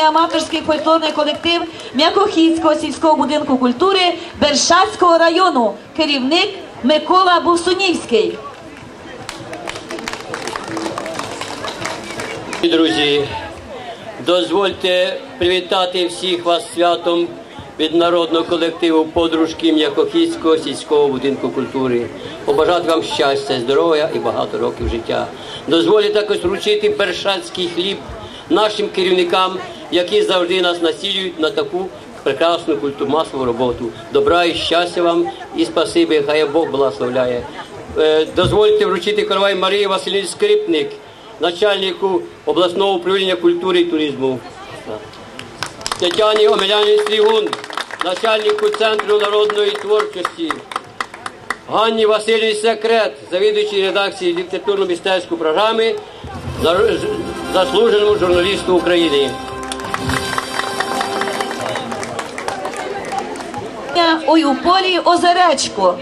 Аматорський фольклорний колектив М'якохідського сільського будинку культури Бершацького району. Керівник Микола Бусунівський. Друзі, дозвольте привітати всіх вас святом від народного колективу подружки М'якохідського сільського будинку культури. Побажати вам щастя, здоров'я і багато років життя. Дозвольте також вручити бершацький хліб нашим керівникам, які завжди нас насілюють на таку прекрасну культурмасову роботу. Добра і щастя вам і спасибі, хай Бог благословляє. Е, Дозвольте вручити коровай Марії Васильівні Скрипник, начальнику обласного управління культури і туризму. Тетяні Омеляні Стрігун, начальнику Центру народної творчості. Ганні Васильівні Секрет, завідуючій редакції літературно-мистецької програми, заслуженому журналісту України. Ой у полі Озеречко.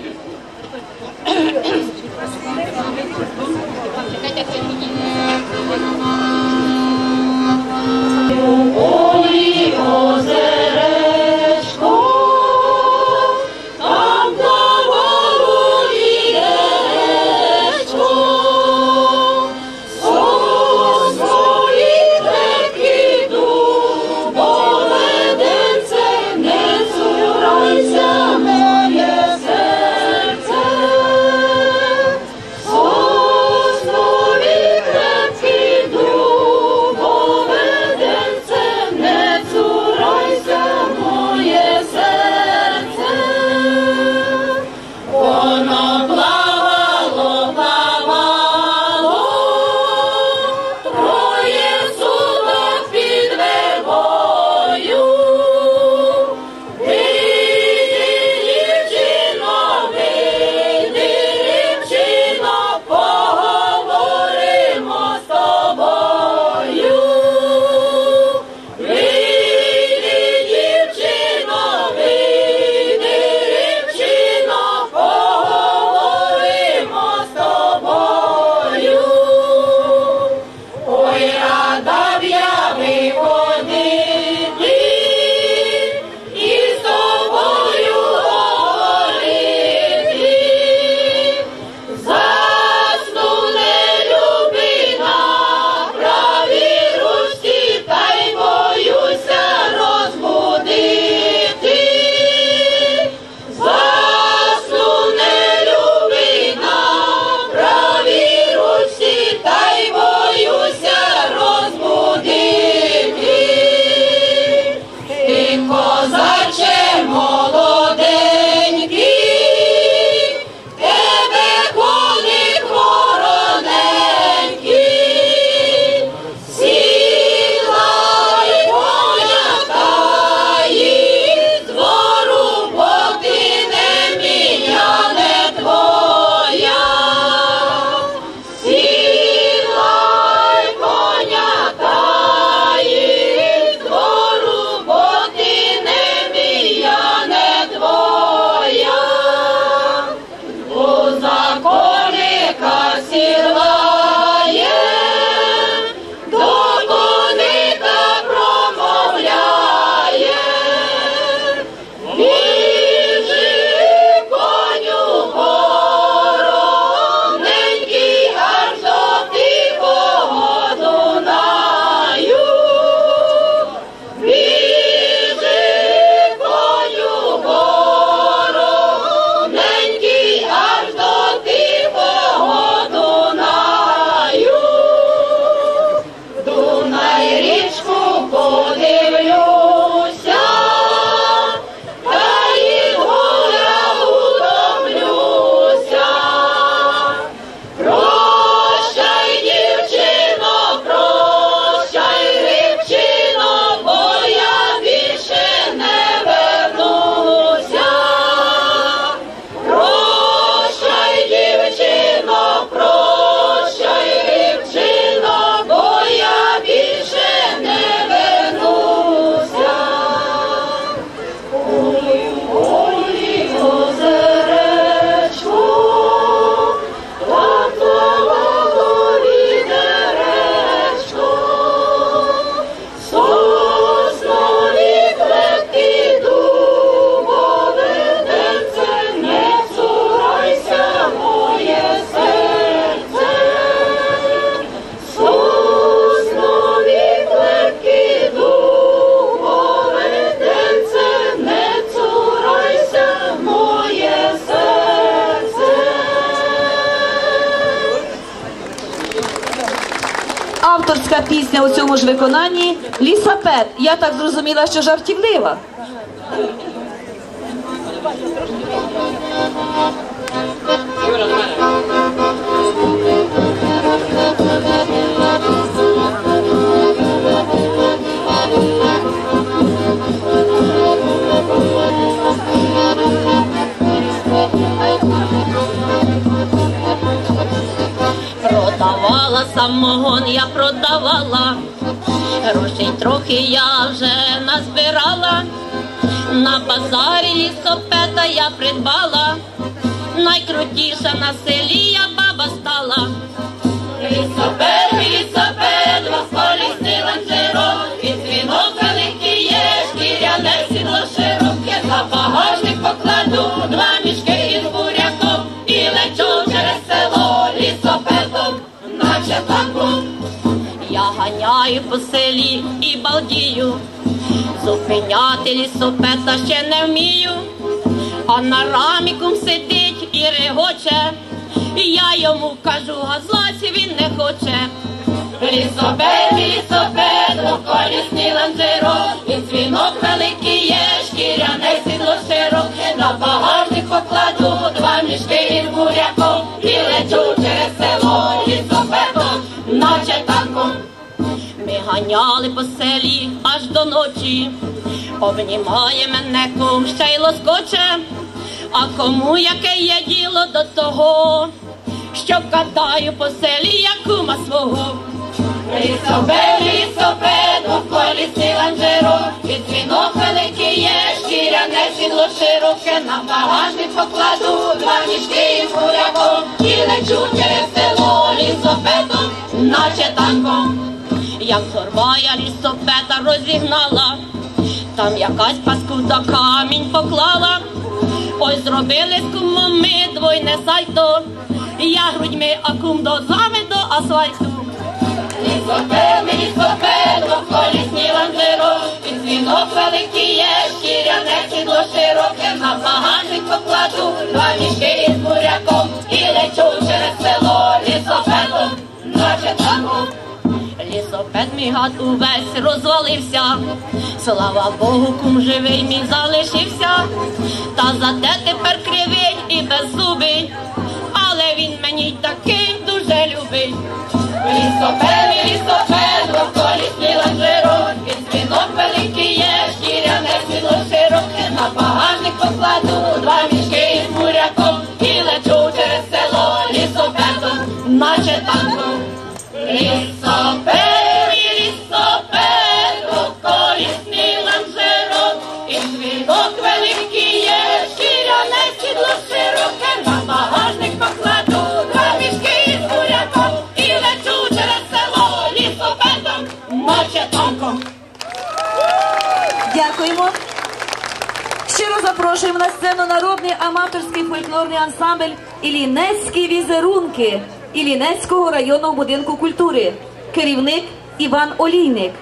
Пісня у цьому ж виконанні Лісапет. Я так зрозуміла, що жартівлива. Продавала самогон, я продавала, грошей трохи я вже назбирала. На базарі сопета я придбала, найкрутіша на селі я баба стала. Лісопед, ганяю по селі і балдію, зупиняти лісопеда ще не вмію, а на рамікум сидить і регоче, і я йому кажу, газлась він не хоче. Лісопед, лісопед, околісний ланцерок, і дзвінок великий є, шкіряне сідло широке, на багажник покладу два мішки із буряком, ганяли по селі аж до ночі, обнімає мене кум ще й лоскоче, а кому яке є діло до того, що катаю по селі я кума свого. Лісопед, лісопед, околісний ланжерок, і дзвінок великий є, шкіряне сідло широке, на багажник покладу два мішки із буряком, і лечу через село лісопедом, наче танком. Як зорва я лісопеда розігнала, там якась паскуда камінь поклала. Ой, зробили з кумом ми двойне сальто, я грудьми, а кум дозами до асфальту. Лісопед, лісопед, околісні ланжеро, і дзвінок великий є, шкіряне сідло широке, на багажник покладу, два мішки із буряком, і лечу через село лісопедом, наче танком. Лісопед мій гад увесь розвалився, слава Богу, кум живий мій залишився, та зате тепер кривий і беззубий, але він мені такий дуже любий. Лісопед, лісопед, околісний ланжерок, і дзвінок великий є, шкіряне сідло широке, на багажник покладу два мішки із буряком, і лечу через село лісопедом, наче танком. Лісопед, запрошуємо на сцену народний аматорський фольклорний ансамбль Ілінецькі візерунки Ілінецького районного будинку культури. Керівник Іван Олійник.